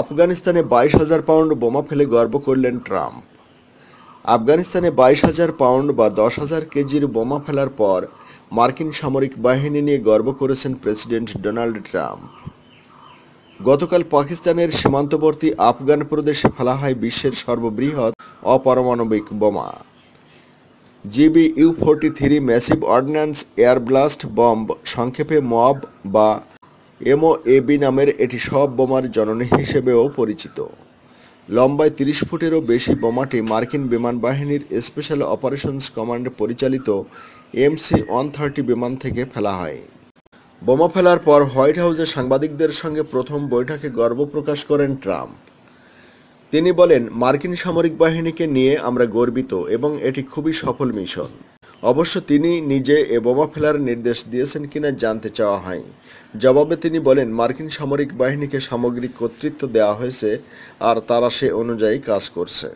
আফগানিস্তানে বাইশ হাজার পাউন্ড বোমা ফেলে গর্ব করলেন ট্রাম্প। আফগানিস্তানে বাইশ হাজার পাউন্ড বা দশ হাজার কেজির বোমা ফেলার পর মার্কিন সামরিক বাহিনী নিয়ে গর্ব করেছেন প্রেসিডেন্ট ডোনাল্ড ট্রাম্প। গতকাল পাকিস্তানের সীমান্তবর্তী আফগান প্রদেশে ফেলা হয় বিশ্বের সর্ববৃহৎ অপারমাণবিক বোমা। G B U forty three massive ordnance air blast bomb সংক্ষেপে মব বা এমওএবি নামের এটি সব বোমার জননী হিসেবেও পরিচিত। লম্বায় তিরিশ ফুটেরও বেশি বোমাটি মার্কিন বিমান বাহিনীর স্পেশাল অপারেশনস কমান্ড পরিচালিত এমসি ওয়ান থার্টি বিমান থেকে ফেলা হয়। বোমা ফেলার পর হোয়াইট হাউসে সাংবাদিকদের সঙ্গে প্রথম বৈঠকে গর্ব প্রকাশ করেন ট্রাম্প। তিনি বলেন, মার্কিন সামরিক বাহিনীকে নিয়ে আমরা গর্বিত এবং এটি খুবই সফল মিশন। অবশ্য তিনি নিজে এ বোমা ফেলার নির্দেশ দিয়েছেন কিনা জানতে চাওয়া হয় জবাবে তিনি বলেন, মার্কিন সামরিক বাহিনীকে সামগ্রিক কর্তৃত্ব দেওয়া হয়েছে আর তারা সে অনুযায়ী কাজ করছে।